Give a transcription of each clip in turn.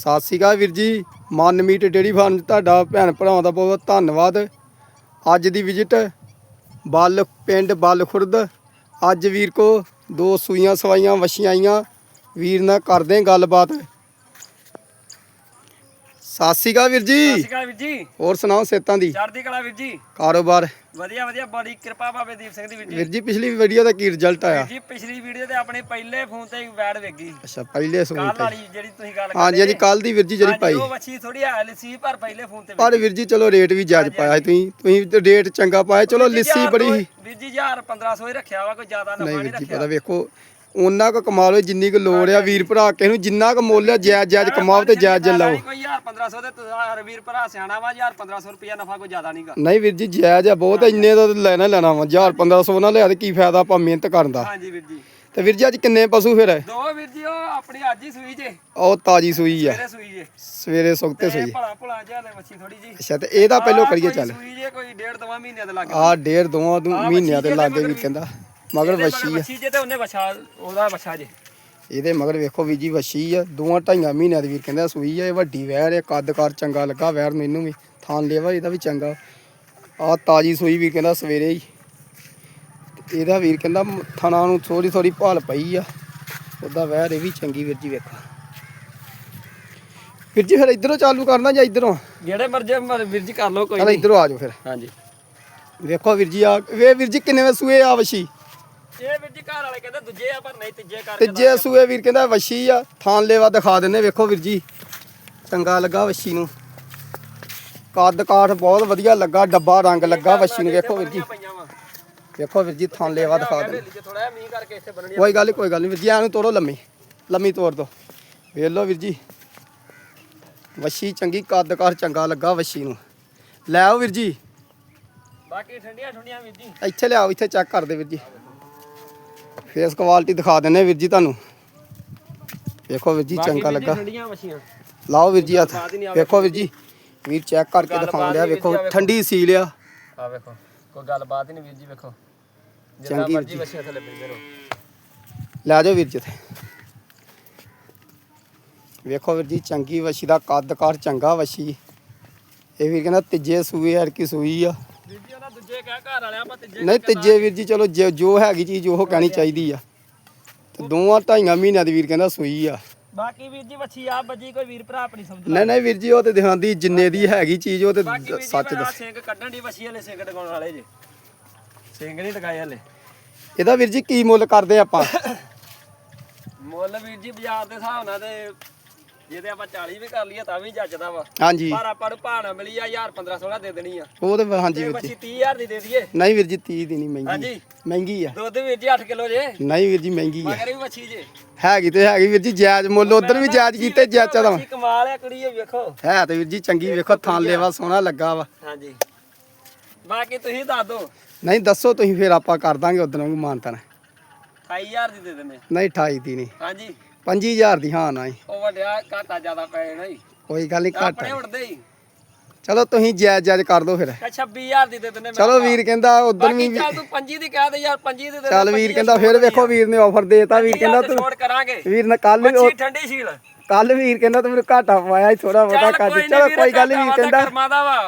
ਸਤਿ ਸ਼੍ਰੀ ਅਕਾਲ ਵੀਰ ਜੀ। ਮਨ ਮੀਟ ਡੇਰੀ ਫਾਰਮ ਤੁਹਾਡਾ ਭੈਣ ਭਰਾਵਾਂ ਦਾ ਬਹੁਤ ਬਹੁਤ ਧੰਨਵਾਦ। ਅੱਜ ਦੀ ਵਿਜ਼ਿਟ ਬਲ, ਪਿੰਡ ਬਲ ਖੁਰਦ। ਅੱਜ ਵੀਰ ਕੋ ਦੋ ਸੂਈਆਂ ਸਵਾਈਆਂ, ਵਛੀਆਂ ਆਈਆਂ। ਵੀਰ ਨਾਲ ਕਰਦੇ ਗੱਲਬਾਤ। ਸਤਿ ਸ਼੍ਰੀ ਅਕਾਲ ਵੀਰ ਸਤਿ ਜੀ ਸ਼੍ਰੀ ਅਕਾਲ ਵੀਰ ਜੀ। ਹੋਰ ਸੁਣਾਓ ਸੇਤਾਂ ਦੀ? ਚੜ੍ਹਦੀ ਕਲਾ ਵੀਰ ਜੀ। ਕਾਰੋਬਾਰ? ਵਧੀਆ ਵਧੀਆ ਬੜੀ ਕਿਰਪਾ ਬਾਬੇ ਦੀਪ ਸਿੰਘ ਦੀ ਵੀਰ ਜੀ। ਵੀਰ ਜੀ ਪਿਛਲੀ ਵੀਡੀਓ ਦਾ ਕੀ ਰਿਜ਼ਲਟ ਆਇਆ? ਵੀਰ ਜੀ ਪਿਛਲੀ ਵੀਡੀਓ ਤੇ ਆਪਣੇ ਪਹਿਲੇ ਫੋਨ ਤੇ ਵੈਡ ਵੇਗੀ ਅੱਛਾ ਪਹਿਲੇ ਸੂਈ ਕੱਲ ਤੇ। ਵਾਲੀ ਜਿਹੜੀ ਤੁਸੀਂ ਗੱਲ ਹਾਂਜੀ ਹਾਂਜੀ ਕੱਲ ਦੀ ਵੀਰ ਜੀ ਜਿਹੜੀ ਪਾਈ। ਉਹ ਵੱਛੀ ਥੋੜੀ ਹਾਲ ਸੀ ਪਰ ਪਹਿਲੇ ਫੋਨ ਤੇ ਪਰ ਵੀਰ ਜੀ ਚਲੋ ਰੇਟ ਵੀ ਜਾਇਜ਼ ਪਾਇਆ ਸੀ ਤੁਸੀਂ। ਤੁਸੀਂ ਤੇ ਰੇਟ ਚੰਗਾ ਪਾਇਆ। ਚਲੋ ਲਿੱਸੀ ਬੜੀ ਸੀ। ਵੀਰ ਜੀ 1000 1500 ਹੀ ਰੱਖਿਆ ਵਾ ਕੋਈ ਜ਼ਿਆਦਾ ਨਹੀਂ ਨਹੀਂ ਵੀਰ ਜੀ ਰੱਖਿਆ। ਪਤਾ ਵੇਖੋ ਉਹਨਾਂ ਕੋ ਕਮਾ ਲਓ ਜਿੰਨੀ ਕੁ ਲੋੜ ਆ ਵੀਰ ਭਰਾ ਕਿਸੇ ਨੂੰ ਜਿੰਨਾ ਕੁ ਮੁੱਲ ਆ ਜਾਇਜ਼ ਜਾਇਜ਼ ਕਮਾਓ ਤੇ ਜਾਇਜ਼ ਜਾਇਜ਼ ਲਾਓ। ਕੋਈ 1000 1500 ਦੇ ਤੁਸੀਂ ਵੀਰ ਭਰਾ ਸਿਆਣਾ ਵਾ 1000 1500 ਰੁਪਿਆ ਨਫਾ ਕੋਈ ਜ਼ਿਆਦਾ ਨਹੀਂਗਾ ਨਹੀਂ ਵੀਰ ਜੀ ਜਾਇਜ਼ ਆ ਬਹੁਤ ਇੰਨੇ ਦਾ ਤਾਂ ਲੈਣਾ ਹੀ ਲੈਣਾ ਵਾ 1000 1500 ਨਾ ਲਿਆ ਤੇ ਕੀ ਫਾਇਦਾ ਆਪਾਂ ਮਿਹਨਤ ਕਰਨ ਦਾ। ਹਾਂਜੀ ਵੀਰ ਜੀ। ਤੇ ਵੀਰ ਜੀ ਅੱਜ ਕਿੰਨੇ ਪਸ਼ੂ ਫਿਰ ਦੋ ਵੀਰ ਜੀ ਉਹ ਆਪਣੀ ਅੱਜ ਹੀ ਸੂਈ ਜੇ। ਉਹ ਤਾਜੀ ਸੂਈ ਆ। ਤੇਰੇ ਸੂਈ ਜੇ। ਸਵੇਰੇ ਸੁੱਤੇ ਤੇ ਸੂਈ। ਭਲਾ ਭਲਾ ਜਿਹਾ ਲੈ ਵੱਛੀ ਥੋੜੀ ਜੀ ਅੱਛਾ ਤੇ ਇਹਦਾ ਪਹਿਲੋਂ ਕਰੀਏ ਚੱਲ। ਸੂਈ ਜੇ ਕੋਈ ਡੇਢ ਦੋ ਮਹੀਨਿਆਂ ਦੇ ਲੱਗ। ਆ ਡੇਢ ਦੋਵਾਂ ਤੋਂ ਮਹੀਨਿਆਂ ਦੇ ਲਾਗੇ ਵੀ ਕਹਿੰਦਾ। ਮਗਰ ਵੱਛੀ ਆ। ਵੱਛੀ ਜੇ ਤੇ ਉਹਨੇ ਵਛਾ ਉਹਦਾ ਵਛਾ ਜੇ। ਇਹਦੇ ਮਗਰ ਵੇਖੋ ਵੀ ਜੀ ਵੱਛੀ ਆ ਦੋਵਾਂ ਢਾਈਆਂ ਮਹੀਨਿਆਂ ਦੀ ਵੀਰ ਕਹਿੰਦਾ ਸੂਈ ਆ ਇਹ ਵੱਡੀ ਵੈਰ ਆ ਕੱਦਕਾਰ ਚੰਗਾ ਲੱਗਾ ਵੈਰ ਮੈਨੂੰ ਵੀ ਥਾਂ ਲੇਵਾ ਇਹਦਾ ਵੀ ਚੰਗਾ। ਆ ਤਾਜੀ ਸੂਈ ਵੀ ਕਹਿੰਦਾ ਸਵੇਰੇ ਹੀ। ਇਹਦਾ ਵੀਰ ਕਹਿੰਦਾ ਥਣਾ ਨੂੰ ਥੋੜੀ ਥੋੜੀ ਭਾਲ ਪਈ ਆ ਉਹਦਾ ਵੈਰ ਇਹ ਵੀ ਚੰਗੀ ਵੀਰ ਜੀ ਵੇਖੋ। ਵੀਰ ਜੀ ਫਿਰ ਇਧਰੋਂ ਚਾਲੂ ਕਰਨਾ ਜਾਂ ਇਧਰੋਂ? ਜਿਹੜੇ ਮਰਜ਼ੀ ਮਰ- ਵੀਰ ਜੀ ਕਰ ਲਓ ਕੋਈ ਚਲ ਨਹੀਂ। ਇਧਰੋਂ ਆ ਜਾਓ ਫਿਰ। ਹਾਂਜੀ। ਵੇਖੋ ਵੀਰ ਜੀ ਆ ਵੇ ਵੀਰ ਜੀ ਕਿੰਨੇ ਵੇ ਸੂਏ ਆ ਵੀਰ ਜੀ ਘਰ ਵਾਲੇ ਕਹਿੰਦੇ ਦੂਜੇ ਆ ਪਰ ਨਹੀਂ ਤੀਜੇ ਕਰਕੇ ਤੇ ਜੇ ਸੂਏ ਵੀਰ ਕਹਿੰਦਾ ਵੱਛੀ ਆ ਥਾਂ ਲੇਵਾ ਦਿਖਾ ਦਿੰਨੇ ਵੇਖੋ ਵੀਰ ਜੀ। ਚੰਗਾ ਲੱਗਾ ਵੱਛੀ ਨੂੰ। ਕੱਦ ਕਾਠ ਬਹੁਤ ਵਧੀਆ ਲੱਗਾ ਡੱਬਾ ਰੰਗ ਲੱਗਾ ਵੱਛੀ ਨੂੰ ਵੇਖੋ ਵੀਰ ਜੀ। ਵੇਖੋ ਵੀਰ ਜੀ ਥਾਂ ਲੇਵਾ ਦਿਖਾ ਦਿੰਨੇ ਥੋੜਾ ਜਿਹਾ ਮੀਂਹ ਕਰਕੇ ਇੱਥੇ ਬਣਨੀ ਕੋਈ ਗੱਲ ਨੀ ਕੋਈ ਗੱਲ ਨਹੀਂ ਵੀਰ ਜੀ ਐਨੂੰ ਤੋੜੋ ਲੰਮੀ ਲੰਮੀ ਤੋੜ ਦੋ। ਵੇਖ ਲਓ ਵੀਰ ਜੀ। ਵੱਛੀ ਚੰਗੀ ਕੱਦ ਕਾਠ ਚੰਗਾ ਲੱਗਾ ਵੱਛੀ ਨੂੰ। ਲੈ ਆਓ ਵੀਰ ਜੀ। ਬਾਕੀ ਠੰਡੀਆਂ ਠੰਡੀਆਂ ਵੀਰ ਜੀ। ਇੱਥੇ ਲਿਆਓ ਇੱਥੇ ਚੈੱਕ ਕਰਦੇ ਵੀਰ ਜੀ। ਫੇਸ ਕੁਆਲਿਟੀ ਦਿਖਾ ਦਿੰਨੇ ਵੀਰ ਜੀ ਤੁਹਾਨੂੰ। ਵੇਖੋ ਵੀਰ ਜੀ ਚੰਗਾ ਲੱਗਾ। ਠੰਡੀਆਂ ਲਾਓ ਵੀਰ ਜੀ ਹੱਥ। ਵੇਖੋ। ਵੀਰ ਜੀ ਵੀਰ ਚੈੱਕ ਕਰਕੇ ਦਿਖਾਉਣ ਵੀਰ ਵੇਖੋ। ਠੰਡੀ ਸੀਲ ਆ। ਆ ਵੇਖੋ ਕੋਈ ਗੱਲਬਾਤ ਹੀ ਨਹੀਂ ਵੀਰ ਜੀ ਵੇਖੋ। ਜਿੰਨਾ ਚੰਗੀ ਮਰਜ਼ੀ ਵੀਰ ਜੀ। ਵਛੀਆਂ ਥੱਲੇ ਪੈਂਦੇ ਰਹੋ। ਲੈ ਜਾਓ ਵੀਰ ਜੀ ਤੇ ਵੇਖੋ ਵੀਰ ਜੀ ਚੰਗੀ ਵਛੀ ਦਾ ਕੱਦ ਕਾਰ ਚੰਗਾ ਵਛੀ। ਇਹ ਵੀਰ ਕਹਿੰਦਾ ਤੀਜੇ ਸੂਏ ਹਰ ਕੀ ਸੂਈ ਆ। ਵੀਰ ਜੀ ਉਹਨਾਂ ਦੂਜੇ ਕਹਿ ਘਰ ਵਾਲਿਆਂ ਆਪਾਂ ਤੀਜੇ ਨਹੀਂ ਤੀਜੇ ਵੀਰ ਜੀ ਚਲੋ ਜੋ- ਜੋ ਹੈਗੀ ਚੀਜ਼ ਉਹ ਕਹਿਣੀ ਚਾਹੀਦੀ ਆ। ਤੇ ਦੋਵਾਂ ਢਾਈਆਂ ਮਹੀਨਿਆਂ ਦੀ ਵੀਰ ਕਹਿੰਦਾ ਸੂਈ ਆ। ਬਾਕੀ ਵੀਰ ਜੀ ਵੱਛੀ ਆ ਬੱਜੀ ਕੋਈ ਵੀਰ ਭਰਾ ਆਪਣੀ ਸਮਝ ਨਹੀਂ ਨਹੀਂ ਵੀਰ ਜੀ ਉਹ ਤੇ ਦਿਖਾਉਂਦੀ ਜਿੰਨੇ ਦੀ ਹੈਗੀ ਚੀਜ਼ ਉਹ ਤੇ ਬਾਕੀ ਵੀਰ ਜੀ ਸੱਚ ਦੱਸ। ਸਿੰਘ ਕੱਢਣ ਦੀ ਵਛੀ ਹਲੇ ਸਿੰਘ ਟਿਕਾਉਣ ਵਾਲੇ ਜੇ। ਸਿੰਘ ਨਹੀਂ ਟਿਕਾਏ ਹਲੇ। ਇਹਦਾ ਵੀਰ ਜੀ ਕੀ ਮੁੱਲ ਕਰਦੇ ਆਪਾਂ? ਮੁੱਲ ਵੀਰ ਜੀ ਬਾਜ਼ਾਰ ਦੇ ਹਿਸਾਬ ਨਾਲ ਤੇ ਜੇ ਤੇ ਆਪਾਂ 40 ਵੀ ਕਰ ਲਈਏ ਤਾਂ ਵੀ ਜੱਜਦਾ ਵਾ। ਹਾਂਜੀ। ਪਰ ਆਪਾਂ ਨੂੰ ਭਾਣਾ ਮਿਲੀ ਆ 1000 1500 ਦੇ ਦੇਣੀ ਆ। ਉਹ ਤੇ ਹਾਂਜੀ ਵੀਰ ਜੀ। 30000 ਦੀ ਦੇ ਦਈਏ। ਨਹੀਂ ਵੀਰ ਜੀ 30 ਦੀ ਨਹੀਂ ਮਹਿੰਗੀ। ਹਾਂਜੀ। ਮਹਿੰਗੀ ਆ। ਦੁੱਧ ਵੀਰ ਜੀ 8 ਕਿਲੋ ਜੇ। ਨਹੀਂ ਵੀਰ ਜੀ ਮਹਿੰਗੀ ਆ। ਮਗਰ ਵੀ ਵੱਛੀ ਜੇ। ਹੈਗੀ ਤੇ ਹੈਗੀ ਵੀਰ ਜੀ ਜਾਇਜ਼ ਮੁੱਲ ਉਧਰ ਵੀ ਜਾਇਜ਼ ਕੀਤੇ ਜਾਇਜ਼ਾ ਦਾ ਕਮਾਲ ਆ ਕੁੜੀ ਇਹ ਵੇਖੋ। ਹੈ ਤੇ ਵੀਰ ਜੀ ਚੰਗੀ ਵੇਖੋ ਥਾਂ ਲੇਵਾ ਸੋਹਣਾ ਲੱਗਾ ਵਾ। ਹਾਂਜੀ। ਬਾਕੀ ਤੁਸੀਂ ਦੱਸ ਦਿਓ। ਨਹੀਂ ਦੱਸੋ ਤੁਸੀਂ ਫਿਰ ਆਪਾਂ ਕਰ ਦਾਂਗੇ ਉਦੋਂ ਨੂੰ ਮਾਨਤਨ। 28000 ਦੀ ਦੇ ਦਿੰਦੇ ਨਹੀਂ 28 ਦੀ ਨਹੀਂ। ਹਾਂਜੀ। 25000 ਦੀ ਹਾਂ ਨਾ ਹੀ ਉਹ ਵੱਡਿਆ ਘਾਟਾ ਜ਼ਿਆਦਾ ਪੈ ਜਾਣਾ ਜੀ। ਕੋਈ ਗੱਲ ਨਹੀਂ ਘੱਟ। ਆਪਣੇ। ਉੜਦੇ ਹੀ। ਚਲੋ ਤੁਸੀਂ ਜਾਇਜ਼ ਜਾਇਜ਼ ਕਰ ਦਿਓ ਫਿਰ। ਤੇ 26000 ਦੀ ਦੇ ਦਿੰਦੇ ਚਲੋ ਵੀਰ ਕਹਿੰਦਾ ਉਦੋਂ ਵੀ ਚੱਲ ਤੂੰ 25 ਦੀ ਕਹਿ ਦੇ ਯਾਰ 25 ਦੀ ਦੇ ਦੇ ਚੱਲ ਵੀਰ ਕਹਿੰਦਾ ਫਿਰ ਵੇਖੋ ਵੀਰ ਨੇ ਆਫਰ ਦੇਤਾ ਵੀਰ ਕਹਿੰਦਾ ਤੂੰ ਛੋੜ ਕਰਾਂਗੇ। ਵੀਰ ਨੇ ਕੱਲ ਠੰਡੀ ਸੀਲ। ਕੱਲ ਵੀਰ ਕਹਿੰਦਾ ਤੂੰ ਮੈਨੂੰ ਘਾਟਾ ਪਾਇਆ ਥੋੜਾ ਬਹੁਤਾ ਕਰ ਦੇ। ਚਲੋ ਕੋਈ ਗੱਲ ਨਹੀਂ ਕਹਿੰਦਾ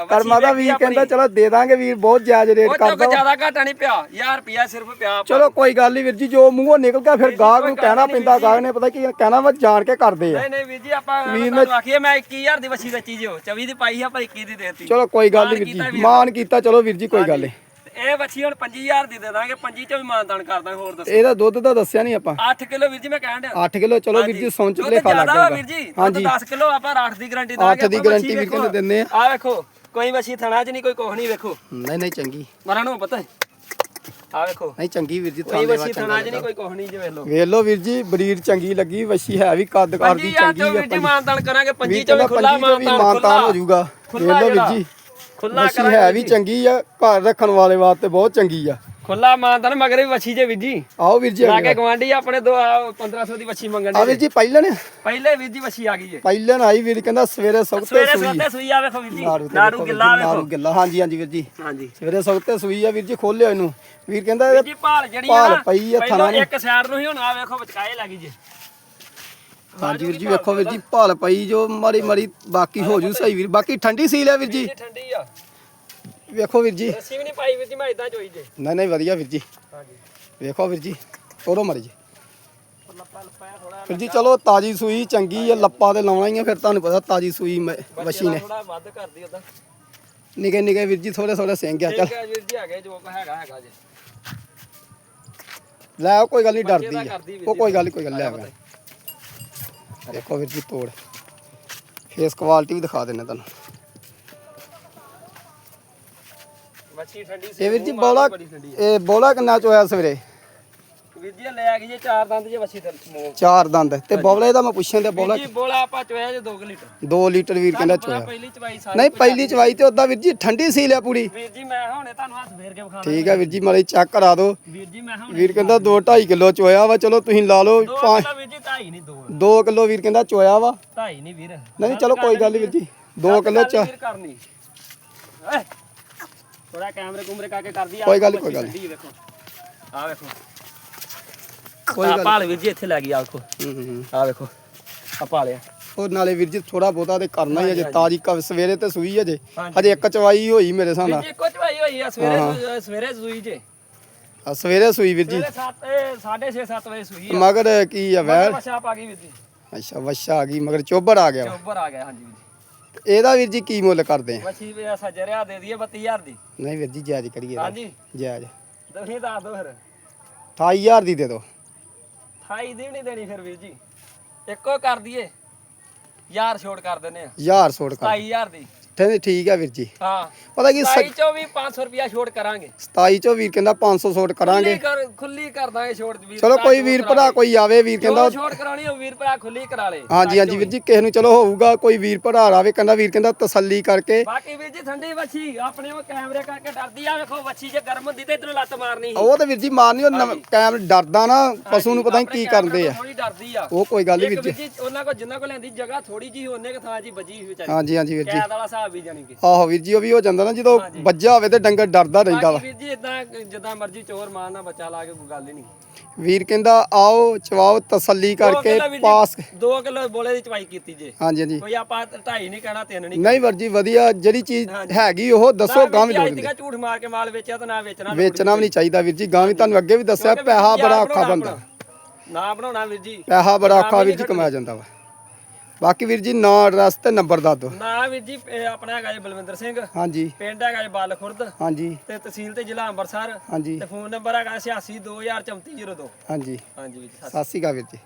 ਕਰਮਾਂ ਦਾ ਵੀਰ ਕਹਿੰਦਾ ਚਲੋ ਦੇ ਦਾਂਗੇ ਵੀਰ ਬਹੁਤ ਜਾਇਜ਼ ਰੇਟ ਕਰ ਦੋ ਜ਼ਿਆਦਾ ਘਾਟਾ ਨਹੀਂ ਪਿਆ 1000 ਰੁਪਿਆ ਸਿਰਫ ਪਿਆ ਚਲੋ ਕੋਈ ਗੱਲ ਨਹੀਂ ਵੀਰ ਜੀ ਜੋ ਮੂੰਹੋਂ ਨਿਕਲ ਗਿਆ ਫਿਰ ਗਾਹਕ ਨੂੰ ਕਹਿਣਾ ਪੈਂਦਾ ਗਾਹਕ ਨੇ ਪਤਾ ਕੀ ਕਹਿਣਾ ਵਾ ਜਾਣ ਕੇ ਕਰਦੇ ਆ। ਨਹੀਂ ਨਹੀਂ ਵੀਰ ਜੀ ਆਪਾਂ ਤੁਹਾਨੂੰ ਆਖੀਏ ਮੈਂ 21000 ਦੀ ਵਛੀ ਵੇਚੀ ਜਿਓ 24 ਦੀ ਪਾਈ ਆ ਪਰ 21 ਦੀ ਦੇਤੀ। ਚਲੋ ਕੋਈ ਗੱਲ ਨਹੀਂ ਵੀਰ ਜੀ। ਮਾਨ ਕੀਤਾ ਚਲੋ ਵੀਰ ਜੀ ਕੋਈ ਗੱਲ ਨਹੀਂ ਇਹ ਵਛੀ ਹੁਣ 25000 ਦੀ ਦੇ ਦਾਂਗੇ 25 ਚ ਵੀ ਮਾਨਦਾਨ ਕਰ ਦਾਂਗੇ ਹੋਰ ਦੱਸੋ। ਇਹਦਾ ਦੁੱਧ ਤਾਂ ਦੱਸਿਆ ਨਹੀਂ ਆਪਾਂ। 8 ਕਿਲੋ ਵੀਰ ਜੀ ਮੈਂ ਕਹਿਣ ਡਿਆ। 8 ਕਿਲੋ ਚਲੋ ਵੀਰ ਜੀ ਸੌਂ ਚੁੱਲੇ ਖਾ ਜ਼ਿਆਦਾ ਵਾ ਲਾਂਗੇ ਵੀਰ ਜੀ ਹਾਂਜੀ। ਹਾਂਜੀ। 10 ਕਿਲੋ ਆਪਾਂ 8 ਦੀ ਗਾਰੰਟੀ ਅੱਠ ਦੀ guarantee ਵੀਰ ਕਹਿੰਦੇ ਦਿੰਦੇ ਆ। ਆ ਵੇਖੋ ਕੋਈ ਵਛੀ ਥਣਾ ਚ ਨਹੀਂ ਕੋਈ ਕੁਛ ਨਹੀਂ ਵੇਖੋ। ਨਹੀਂ ਨਹੀਂ ਚੰਗੀ। ਮਰਾਂ ਨੂੰ ਪਤਾ ਹੈ। ਆ ਵੇਖੋ। ਨਹੀਂ ਚੰਗੀ ਵੀਰ ਜੀ ਕੋਈ ਥਾਲੇ ਵਛੀ ਥਣਾ ਚ ਨਹੀਂ ਕੋਈ ਕੁਛ ਨਹੀਂ ਜੇ ਵੇਖ ਲਓ। ਵੇਖ ਲਓ ਵੀਰ ਜੀ ਬਰੀਡ ਚੰਗੀ ਲੱਗੀ ਵਸ਼ੀ ਹੈ ਵੀ ਕੱਦ ਕਾਰ ਦੀ 25000 ਚੰਗੀ ਚੋਂ ਆ ਵੀਰ ਜੀ ਮਾਨਦਾਨ ਕਰਾਂਗੇ 25 ਵੀਰ ਚੋਂ ਕਹਿੰਦਾ ਵੀ ਖੁੱਲਾ 25 ਵੀ ਮਾਨਦਾਨ ਮਾਨਤਾਨ ਹੋ ਜਾਊਗਾ। ਵੇਖ ਲਓ ਵੀਰ। ਜੀ। ਖੁੱਲਾ ਵਸ਼ੀ ਹੈ ਵੀ ਚੰਗੀ ਆ ਘਰ ਰੱਖਣ ਵਾਲੇ ਵਾਸਤੇ ਬਹੁਤ ਚੰਗੀ ਆ। ਖੁੱਲਾ ਮਾਨਦਾਨ ਮਗਰ ਵੀ ਵਛੀ ਜੇ ਵੀਰ ਜੀ। ਆਓ ਵੀਰ ਜੀ ਲਾ ਕੇ ਗਵਾਂਢੀ ਆਪਣੇ ਦੋ ਆਹ 1500 ਦੀ ਵਛੀ ਮੰਗਣ ਆ ਵੀਰ ਜੀ ਪਹਿਲਣ? ਪਹਿਲੇ ਵੀਰ ਜੀ ਵਛੀ ਆ ਗਈ ਜੇ। ਪਹਿਲਣ ਆਈ ਵੀਰ ਕਹਿੰਦਾ ਸਵੇਰੇ ਸਵੇਰੇ ਸੂਈ। ਸਵੇਰੇ ਸੂਈ ਆ ਵੇਖੋ ਵੀਰ ਜੀ। ਤੇ ਨਾੜੂ ਵੇਖੋ ਵੀਰ ਗਿੱਲਾ ਗਿੱਲਾ। ਹਾਂਜੀ ਹਾਂਜੀ ਵੀਰ ਜੀ। ਹਾਂਜੀ। ਸਵੇਰੇ ਸੁਖਤੇ ਸੂਈ ਆ ਵੀਰ ਜੀ ਖੋਲਿਓ ਇਹਨੂੰ। ਵੀਰ ਕਹਿੰਦਾ ਇਹਦੇ ਜੀ ਭਾਲ ਜਿਹੜੀ ਆ ਭਾਲ ਪਈ ਆ ਪਹਿਲੋਂ ਥਣਾ। ਇੱਕ ਸਾਈਡ ਨੂੰ ਹੀ ਹੁਣ ਆ ਵੇਖੋ ਵਿਚਕਾਏ ਲੱਗੀ ਜੇ। ਹਾਂਜੀ ਵੀਰ ਜੀ ਵੇਖੋ ਵੀਰ ਜੀ ਭਾਲ ਪਈ ਜੋ ਮਾਰੀ ਮਾਰੀ ਬਾਕੀ ਹੋ ਜੂ ਸਹੀ ਵੀਰ ਬਾਕੀ ਠੰਡੀ ਸੀਲ ਹੈ ਵੀਰ ਜੀ। ਠੰਡੀ ਆ ਵੇਖੋ ਵੀਰ ਜੀ। ਰੱਸੀ ਵੀ ਨਹੀਂ ਪਾਈ ਵੀਰ ਜੀ ਮੈਂ ਇਦਾਂ ਚੋਈ ਜੇ। ਨਹੀਂ ਨਹੀਂ ਵਧੀਆ ਵੀਰ ਜੀ। ਹਾਂਜੀ। ਵੇਖੋ ਵੀਰ ਜੀ ਤੋਰੋ ਮਰੀ ਜੀ ਵੀਰ ਜੀ ਚਲੋ ਤਾਜੀ ਸੂਈ ਚੰਗੀ ਆ ਲੱਪਾ ਤੇ ਲਾਉਣਾ ਹੀ ਆ ਫਿਰ ਤੁਹਾਨੂੰ ਪਤਾ ਤਾਜੀ ਸੂਈ ਵਛੀ ਨੇ ਥੋੜਾ ਵੱਧ ਕਰਦੀ ਉਦਾਂ। ਨਿਕੇ ਨਿਕੇ ਵੀਰ ਜੀ ਥੋੜੇ ਥੋੜੇ ਸਿੰਘ ਆ ਚੱਲ। ਠੀਕ ਹੈ ਵੀਰ ਜੀ ਹੈਗੇ ਜੋ ਕੁ ਹੈਗਾ ਹੈਗਾ ਜੇ। ਲੈ ਕੋਈ ਗੱਲ ਨਹੀਂ ਡਰਦੀ ਆ। ਉਹ। ਕੋਈ ਗੱਲ ਕੋਈ ਗੱਲ ਲੈ ਆਵਾਂਗੇ ਦੇਖੋ ਵੀਰ ਜੀ ਤੋੜ। ਫੇਸ ਕੁਆਲਿਟੀ ਵੀ ਦਿਖਾ ਦਿੰਨੇ ਤੁਹਾਨੂੰ। ਮੱਛੀ ਠੰਡੀ ਇਹ ਵੀਰ ਜੀ ਬੋਲਾ ਇਹ ਬੋਲਾ ਕਿੰਨਾ ਚੋਇਆ ਸਵੇਰੇ। ਵੀਰ ਜੀ ਲੈ ਆ ਗਈ ਜੇ ਚਾਰ ਦੰਦ ਜੇ ਮੱਛੀ ਤੇ ਚਾਰ ਦੰਦ। ਤੇ ਬੋਲੇ ਦਾ ਮੈਂ ਪੁੱਛਣ ਤੇ ਬੋਲਾ ਵੀਰ ਜੀ ਬੋਲਾ ਆਪਾਂ ਚੋਇਆ ਜੇ 2 ਲੀਟਰ। 2 ਲੀਟਰ ਵੀਰ ਕਹਿੰਦਾ ਤੁਹਾਨੂੰ ਪਤਾ ਚੋਇਆ। ਪਹਿਲੀ ਚਵਾਈ ਸਾਰੀ ਨਹੀਂ ਪਹਿਲੀ ਚਵਾਈ ਤੇ ਉਦਾਂ ਵੀਰ ਜੀ ਠੰਡੀ ਸੀ ਲਿਆ ਪੂਰੀ। ਵੀਰ ਜੀ ਮੈਂ ਹੁਣੇ ਤੁਹਾਨੂੰ ਹੱਥ ਫੇਰ ਕੇ ਵਿਖਾਣਾ ਠੀਕ ਆ ਵੀਰ ਜੀ ਮਾੜੀ ਚੈੱਕ ਕਰਾ ਦਿਓ। ਵੀਰ ਜੀ ਮੈਂ ਹੁਣੇ ਵੀਰ ਕਹਿੰਦਾ 2 2.5 ਕਿਲੋ ਚੋਇਆ ਵਾ ਚਲੋ ਤੁਸੀਂ ਲਾ ਲਓ ਦੋ 5 ਕਿਲੋ ਵੀਰ ਜੀ ਢਾਈ ਨਹੀਂ ਦੋ। 2 ਕਿਲੋ ਵੀਰ ਕਹਿੰਦਾ ਚੋਇਆ ਵਾ। ਨਹੀਂ ਵੀਰ। ਨਹੀਂ ਚਲੋ ਕੋਈ ਗੱਲ ਨਹੀਂ ਵੀਰ ਜੀ 2 ਕਿਲੋ ਚ ਵੀਰ ਕਰਨੀ। ਥੋੜਾ ਕੈਮਰੇ ਕੁਮਰੇ ਕਰਕੇ ਕਰਦੀ ਆ ਕੋਈ ਗੱਲ ਕੋਈ ਗੱਲ ਆ ਵੇਖੋ। ਕੋਈ ਆ ਗੱਲ ਭਾਲ ਵੀਰ ਜੀ ਇੱਥੇ ਲੱਗੀ ਆ ਵੇਖੋ। ਹੂੰ, ਹੂੰ, ਹੂੰ। ਆ ਵੇਖੋ ਆ। ਭਾਲਿਆ ਉਹ ਨਾਲੇ ਵੀਰ ਜੀ ਥੋੜਾ ਬਹੁਤਾ ਤੇ ਕਰਨਾ ਹੀ ਅਜੇ ਤਾਜੀ ਕ ਸਵੇਰੇ ਤੇ ਸੂਈ ਅਜੇ ਹਾਂਜੀ। ਇੱਕ ਚਵਾਈ ਹੋਈ ਮੇਰੇ ਹਿਸਾਬ ਨਾਲ। ਕੁਝ ਭਾਈ ਹੋਈ ਆ ਸਵੇਰੇ ਸਵੇਰੇ ਸੂਈ ਜੇ। ਆ ਸਵੇਰੇ ਸੂਈ ਵੀਰ ਜੀ। ਸਵੇਰੇ 7 6:30 7 ਵਜੇ ਸੂਈ ਆ। ਮਗਰ ਕੀ ਆ ਵੈਰ? ਮਸ਼ਾ ਪਾ ਗਈ ਵੀਰ ਜੀ। ਅੱਛਾ ਵੱਛਾ ਆ ਗਈ ਮਗਰ ਚੋਬਰ ਆ ਗਿਆ। ਚੋਬਰ ਆ ਗਿਆ ਹਾਂਜੀ ਵੀਰ ਜੀ। ਇਹਦਾ ਵੀਰ ਜੀ ਕੀ ਮੁੱਲ ਕਰਦੇ ਆ? ਮੱਛੀ ਵੀ ਸੱਜਰਿਆ ਦੇ ਦਈਏ 32000 ਦੀ। ਨਹੀਂ ਵੀਰ ਜੀ ਜਾਇਜ਼ ਕਰੀਏ। ਹਾਂਜੀ। ਜਾਇਜ਼। ਤੁਸੀਂ ਦੱਸ ਦਿਓ ਫਿਰ। 28000 ਦੀ ਦੇ ਦਿਓ। 28 ਦੀ ਵੀ ਨਹੀਂ ਦੇਣੀ ਫਿਰ ਵੀਰ ਜੀ। ਇੱਕੋ ਕਰ ਦਈਏ। ਯਾਰ ਛੋੜ ਕਰ ਦਿੰਨੇ ਆ। ਹਜ਼ਾਰ ਛੋੜ ਕਰ 27000 ਦੀ। ਠੀਕ ਠੀਕ ਆ ਵੀਰ ਜੀ। ਹਾਂ। ਪਤਾ ਕੀ 27 ਚੋਂ ਵੀ 500 ਰੁਪਿਆ ਛੋੜ ਕਰਾਂਗੇ। 27 ਚੋਂ ਵੀਰ ਕਹਿੰਦਾ 500 ਛੋਟ ਕਰਾਂਗੇ। ਖੁੱਲੀ ਕਰ ਖੁੱਲੀ ਕਰ ਦਾਂਗੇ ਛੋੜ ਵੀਰ ਚਲੋ ਭਰਾ ਕੋਈ ਜੋ ਵੀਰ ਭਰਾ। ਕੋਈ ਆਵੇ ਵੀਰ ਕਹਿੰਦਾ ਜੋ ਛੋੜ ਕਰਾਣੀ ਉਹ ਵੀਰ ਭਰਾ ਖੁੱਲੀ ਕਰਾ ਲੇ ਹਾਂਜੀ ਹਾਂਜੀ ਵੀਰ ਜੀ ਕਿਸੇ ਨੂੰ ਚਲੋ ਹੋਊਗਾ ਕੋਈ ਵੀਰ ਭਰਾ ਆਵੇ ਕਹਿੰਦਾ ਵੀਰ ਕਹਿੰਦਾ ਤਸੱਲੀ ਕਰਕੇ। ਬਾਕੀ ਵੀਰ ਜੀ ਠੰਡੀ ਵੱਛੀ ਆਪਣੇ ਉਹ ਕੈਮਰੇ ਕਰਕੇ ਡਰਦੀ ਆ ਵੇਖੋ ਵੱਛੀ ਜੇ ਗਰਮ ਹੁੰਦੀ ਤੇ ਇਧਰੋਂ ਲੱਤ ਮਾਰਨੀ ਉਹ ਤੇ ਵੀਰ ਜੀ ਮਾਰਨੀ ਉਹ ਕੈਮ ਡਰਦਾ ਨਾ ਪਸ਼ੂ ਨੂੰ ਪਤਾ ਨਹੀਂ ਕੀ ਕਰਦੇ ਆ। ਥੋੜੀ ਡਰਦੀ ਆ। ਉਹ ਕੋਈ ਗੱਲ ਨਹੀਂ ਇੱਕ ਵੀਰ ਵੀਰ ਜੀ ਜੀ ਉਹਨਾਂ ਕੋ ਜਿੰਨਾ ਕੋ ਲੈਂਦੀ ਜਗ੍ਹਾ ਥੋੜੀ ਜੀ ਉਹਨੇ ਕ ਥਾਂ ਜੀ ਵੱਜੀ ਹੋਈ ਵਿਚਾਰੀ। ਹਾਂਜੀ ਹਾਂਜੀ ਵੀਰ ਜੀ। ਕੈਦ ਵਾਲਾ ਹਿਸਾਬ ਵੀ ਜਾਣੀ ਕਿ। ਆਹੋ ਵੀਰ ਜੀ ਉਹ ਵੀ ਹੋ ਜਾਂਦਾ ਨਾ ਜਦੋਂ ਵੱਜਿਆ ਹੋਵੇ ਤੇ ਡੰਗਰ ਡਰਦਾ ਰਹਿੰਦਾ ਵਾ। ਵੀਰ ਜੀ ਇਦਾਂ ਜਿੱਦਾਂ ਮਰਜ਼ੀ ਚੋਰ ਮਾਰਨਾ ਬੱਚਾ ਲਾ ਕੇ ਕੋਈ ਗੱਲ ਹੀ ਨਹੀਂ। ਵੀਰ ਕਹਿੰਦਾ ਆਓ ਚਵਾਓ ਤਸੱਲੀ ਕਰਕੇ ਪਾਸ 2 ਕਿਲੋ ਬੋਲੇ ਦੀ ਚਵਾਈ ਕੀਤੀ ਜੇ। ਹਾਂਜੀ ਹਾਂਜੀ। ਕੋਈ ਆਪਾਂ ਢਾਈ ਨਹੀਂ ਕਹਿਣਾ ਤਿੰਨ ਨਹੀਂ ਨਹੀਂ ਵੀਰ ਜੀ ਵਧੀਆ ਜਿਹੜੀ ਚੀਜ਼ ਹੈਗੀ ਉਹ ਦੱਸੋ ਗਾਂ ਵੀ ਲੋੜ ਲੋੜ ਝੂਠ ਮਾਰ ਕੇ ਮਾਲ ਵੇਚਿਆ ਤਾਂ ਨਾ ਵੇਚਣਾ ਵੇਚਣਾ ਵੀ ਨਹੀਂ ਚਾਹੀਦਾ ਵੀਰ ਜੀ ਗਾਂ ਵੀ ਤੁਹਾਨੂੰ ਅੱਗੇ ਵੀ ਦੱਸਿਆ ਪੈਸਾ ਬੜਾ ਔਖਾ ਬੰਦਾ। ਨਾ ਬਣਾਉਣਾ ਵੀਰ ਜੀ। ਪੈਸਾ ਬੜਾ ਔਖਾ ਵੀਰ ਜੀ ਕਮਾਇਆ ਜਾਂਦਾ ਵਾ। ਬਾਕੀ ਵੀਰ ਜੀ ਨਾਂ ਐਡਰੈਸ ਤੇ ਨੰਬਰ ਦੱਸ ਦਿਓ। ਨਾ ਵੀਰ ਜੀ ਇਹ ਆਪਣਾ ਹੈਗਾ ਜੀ ਬਲਵਿੰਦਰ ਸਿੰਘ। ਹਾਂਜੀ। ਪਿੰਡ ਹੈਗਾ ਜੀ ਬਲ ਖੁਰਦ ਹਾਂਜੀ। ਤੇ ਤਹਿਸੀਲ ਤੇ ਜ਼ਿਲ੍ਹਾ ਅੰਮ੍ਰਿਤਸਰ। ਹਾਂਜੀ। ਤੇ ਫੋਨ ਨੰਬਰ ਹੈਗਾ 86203402 ਹਾਂਜੀ। ਹਾਂਜੀ ਵੀਰ ਜੀ ਸਤਿ ਸਤਿ ਸ਼੍ਰੀ ਅਕਾਲ ਵੀਰ ਜੀ।